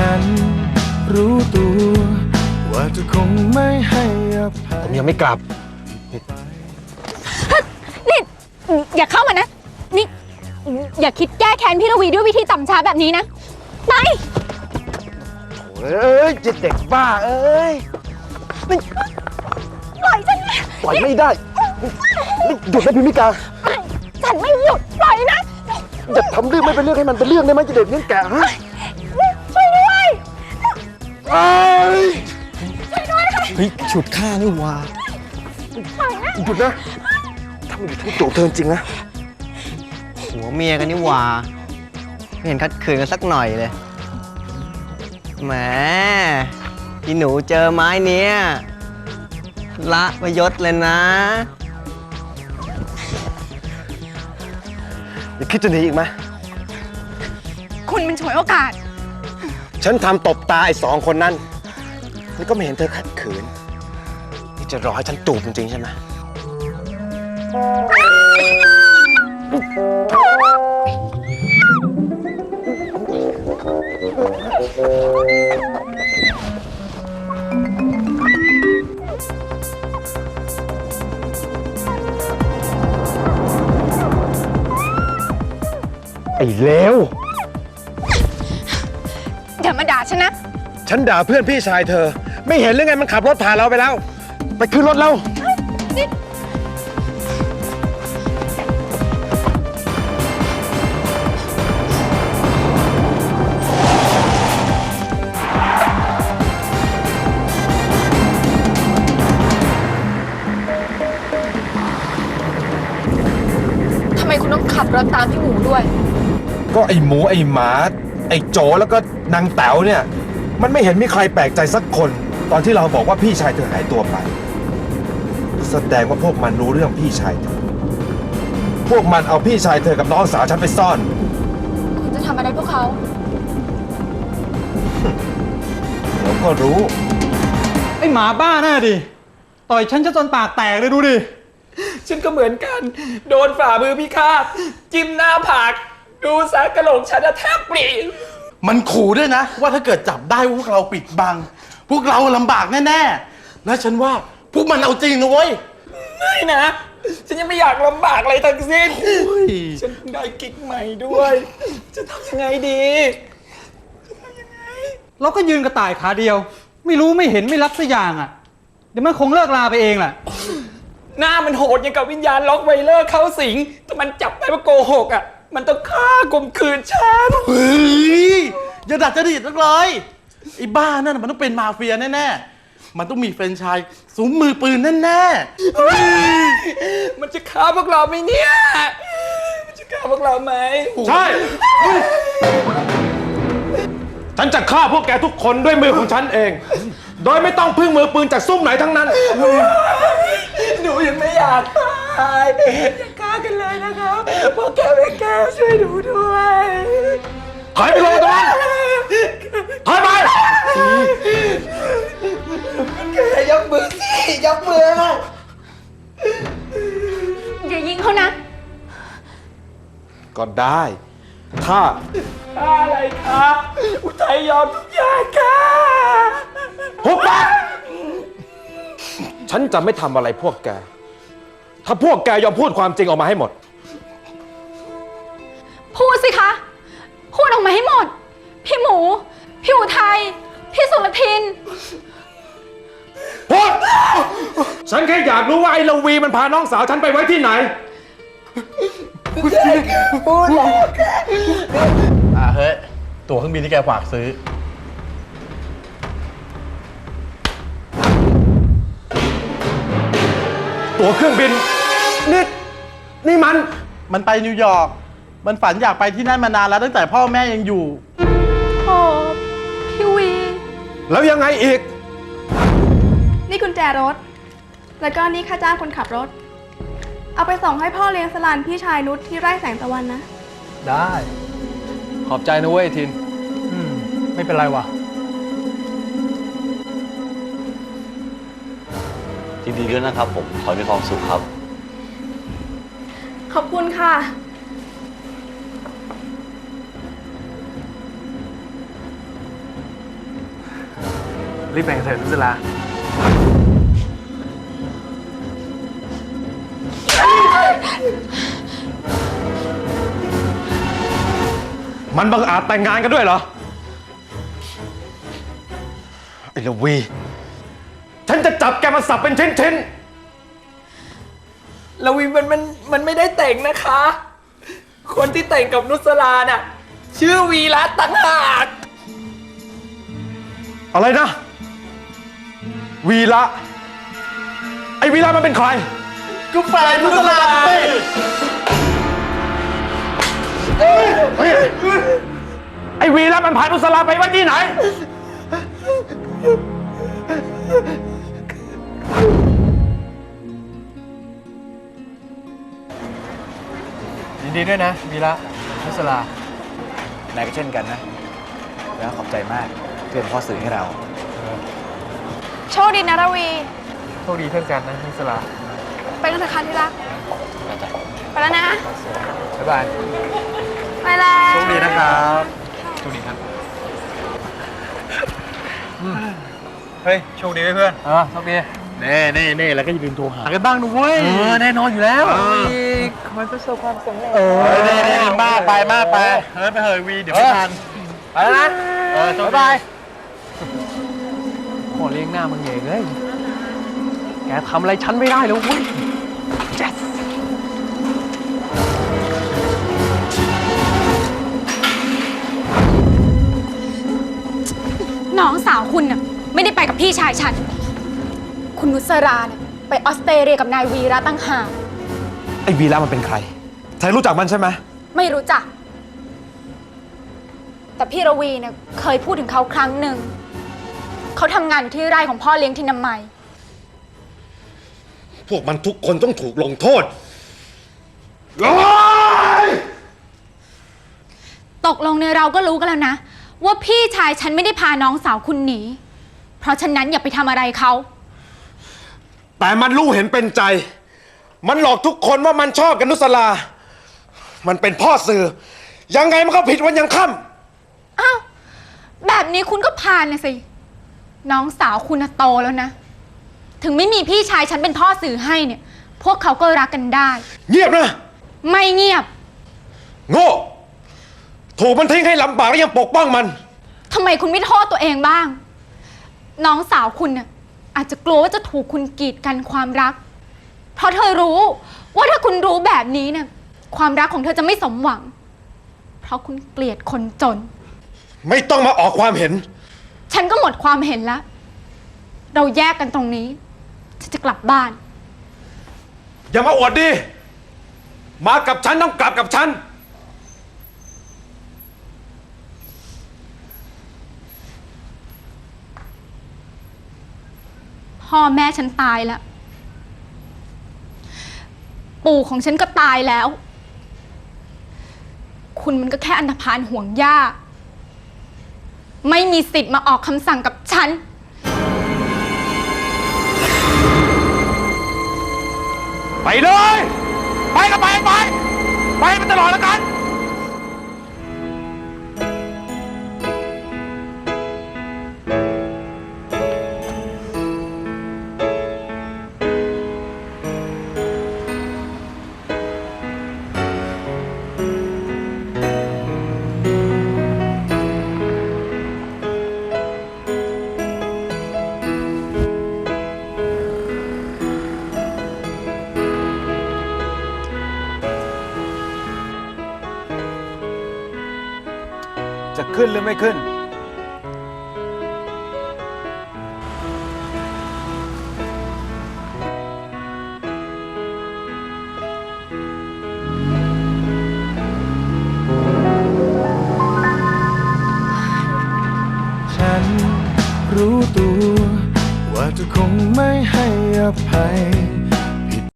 ฉัน รู้ตัว ว่าจะคงไม่ให้อภัยผมยังไม่กลับ นี่ อย่าเข้ามานะ นี่ อย่าคิดแก้แค้นพี่ระวีด้วยวิธีต่ำช้าแบบนี้นะ ไป เอ้ยเจ็ดเด็กบ้าเอ้ยไม่ปล่อยฉันนะปล่อยไม่ได้ไม่หยุดนะพิมพิกาไม่ฉันไม่หยุด ปล่อยนะ อย่าทำเรื่องไม่เป็นเรื่องให้มันเป็นเรื่องได้ไหมเจะเด็กเลี้ยงแกะฮะช่วยด้วย เอ้ยเฮ้ยฉุดฆ่านี่หว่าปล่อยนะหยุดนะถ้ามันอยู่ทุกโจกเธอจริงนะหัวเมียกันนี่หว่าไม่เห็นคัดคืนกันสักหน่อยเลยแหมพี่หนูเจอไม้เนี้ยละประยศเลยนะ อย่าคิดจะหนีอีกไหมคุณมันฉวยโอกาส ฉันทำตบตาไอ้สองคนนั้นแล้วก็ไม่เห็นเธอขัดขืน นี่จะรอให้ฉันจูบจริงๆใช่ไหมไอ้เลว อย่ามาด่าฉันนะ ฉันด่าเพื่อนพี่ชายเธอ ไม่เห็นหรือไงมันขับรถผ่านเราไปแล้ว ไปขึ้นรถเรา ทำไมคุณต้องขับรถตามพี่หมูด้วย ก็ไอหมูไอหมา ไอโจแล้วก็นางแต๋วเนี่ย มันไม่เห็นมีใครแปลกใจสักคน ตอนที่เราบอกว่าพี่ชายเธอหายตัวไป แสดงว่าพวกมันรู้เรื่องพี่ชายเธอ พวกมันเอาพี่ชายเธอกับน้องสาวฉันไปซ่อน คุณจะทำอะไรพวกเขาเดี๋ยวก็รู้ ไอหมาบ้าน่าดิ ต่อยฉันจะจนปากแตกเลยดูดิ ฉันก็เหมือนกัน โดนฝ่ามือพิฆาตจิ้มหน้าผาก ดูสากระโหลกฉันน่ะแทบปรีมันขู่ด้วยนะ ว่าถ้าเกิดจับได้ว่าพวกเราปิดบัง พวกเราลำบากแน่ๆและฉันว่าพวกมันเอาจริงนะเว้ยไม่นะ ฉันยังไม่อยากลำบากอะไรทั้งสิ้นยฉันเพิ่งได้กิ๊กใหม่ด้วย จะทำยังไงดี เราก็ยืนกระต่ายขาเดียว ไม่รู้ไม่เห็นไม่รับสักอย่างอะ เดี๋ยวมันคงเลิกลาไปเองแหละ หน้ามันโหดอย่างกับวิญญาณล็อกไวเลอร์เข้าสิงแต่มันจับได้ว่าโกหกอะ มันต้องฆ่ากลมคืนฉัน เฮ้ยอย่าดัดจริตนักเลยไอ้บ้านั่นนะมันต้องเป็นมาเฟียแน่ๆ มันต้องมีแฟรนไชายสูงมือปืนแน่มันจะฆ่าพวกเราไหมเนี่ย มันจะฆ่าพวกเราไหมใช่ ฉันจะฆ่าพวกแกทุกคนด้วยมือของฉันเอง โดยไม่ต้องพึ่งมือปืนจากซุ่มไหนทั้งนั้น หนูยังไม่อยากตาย อย่าฆ่า กันเลยนะครับพวกแกเป็นแกช่วยหนูด้วยถอยไปลงตรงนั้นถอยไปแกยกมือสิยกมืออย่ายิงเขานะ ก็ได้ ถ้า อะไรครับอุทัยยอมทุกอย่างค่ะหุบปากฉันจะไม่ทำอะไรพวกแก ถ้าพวกแกยอมพูดความจริงออกมาให้หมด พูดสิคะ พูดออกมาให้หมด พี่หมู พี่อุทัย พี่สุรทิน พูด ฉันแค่อยากรู้ว่าไอ้ละวีมันพาน้องสาวฉันไปไว้ที่ไหน อ่าเฮ้ย ตั๋วเครื่องบินที่แกฝากซื้อ ตั๋วเครื่องบิน นี่นี่มัน มันไปนิวยอร์ก มันฝันอยากไปที่นั่นมานานแล้วตั้งแต่พ่อแม่ยังอยู่ โอ้พี่วี แล้วยังไงอีก นี่กุญแจรถ แล้วก็นี่ค่าจ้างคนขับรถ เอาไปส่งให้พ่อเลี้ยงสลานพี่ชายนุชที่ไร่แสงตะวันนะ ได้ ขอบใจนะเว้ยทิน อืม ไม่เป็นไรว่ะยินดีด้วยนะครับผมขอให้มีความสุขครับ ขอบคุณค่ะ รีบไปกันเถอะนุสลา มันบังอาจแต่งงานกันด้วยเหรอ ไอ้ละวี ฉันจะจับแกมาสับเป็นชิ้นๆ ลวีมันมันมันไม่ได้แต่งนะคะ คนที่แต่งกับนุสลาน่ะ ชื่อวีระต่างหากอะไรนะ วีระ ไอ้วีระมันเป็นใคร ก็แฟนนุสลาไงไอ้วีระมันพานุสลาไปไว้ที่ไหน ดีด้วยนะวีระนุสลานายก็เช่นกันนะ แล้วขอบใจมากที่เป็นพ่อสื่อให้เราโชคดีนะระวี โชคดีเช่นกันนะนุสลาไปกันเถอะค่ะที่รัก ไปแล้วนะ บ๊ายบายไปแล้วโชคดีนะครับโชคดีครับเฮ้ยโชคดีไหมเพื่อนเออโชคดี เน่เน่เน่แล้วก็อย่าลืมโทรหาหากันบ้างนะเว้ย เออแน่นอนอยู่แล้วขอให้ประสบความสำเร็จ เออเน่เน่มากไปมากไปเฮ้ยไปเฮ้ยวีเดี๋ยวไม่ทัน ไปแล้วนะเออโชคบ๊ายดีบายโอ้เลี้ยงหน้ามึงเองเลยแกทำอะไรฉันไม่ได้แล้วเว้ยน้องสาวคุณน่ะไม่ได้ไปกับพี่ชายฉัน คุณนุสราน่ะไปออสเตรเลียกับนายวีระตั้งหากไอ้วีระมันเป็นใครเธอรู้จักมันใช่ไหมไม่รู้จัก แต่พี่ระวีเนี่ยเคยพูดถึงเขาครั้งหนึ่ง เขาทำงานอยู่ที่ไร่ของพ่อเลี้ยงที่นามัยพวกมันทุกคนต้องถูกลงโทษตกลงในยเราก็รู้กันแล้วนะ ว่าพี่ชายฉันไม่ได้พาน้องสาวคุณหนี เพราะฉะนั้นอย่าไปทำอะไรเขา แต่มันรู้เห็นเป็นใจ มันหลอกทุกคนว่ามันชอบกันนุสลา มันเป็นพ่อสื่อ ยังไงมันก็ผิดวันยังค่ำอ้าว แบบนี้คุณก็พานนะสิ น้องสาวคุณน่ะโตแล้วนะ ถึงไม่มีพี่ชายฉันเป็นพ่อสื่อให้เนี่ย พวกเขาก็รักกันได้เงียบนะ ไม่เงียบ โง่ ถูกมันทิ้งให้ลำบากแล้วยังปกป้องมัน ทำไมคุณไม่โทษตัวเองบ้าง น้องสาวคุณน่ะ อาจจะกลัวว่าจะถูกคุณกีดกันความรัก เพราะเธอรู้ว่าถ้าคุณรู้แบบนี้เนี่ยความรักของเธอจะไม่สมหวัง เพราะคุณเกลียดคนจน ไม่ต้องมาออกความเห็น ฉันก็หมดความเห็นแล้ว เราแยกกันตรงนี้ ฉันจะกลับบ้าน อย่ามาอวดดีมากับฉันต้องกลับกับฉัน พ่อแม่ฉันตายแล้ว ปู่ของฉันก็ตายแล้ว คุณมันก็แค่อันธพาลห่วงย่า ไม่มีสิทธิ์มาออกคำสั่งกับฉัน ไปเลย ไปก็ไปไป ไปไปตลอดแล้วกัน ขึ้นหรือไม่ขึ้น ฉันรู้ตัว ว่าเธอคงไม่ให้อภัย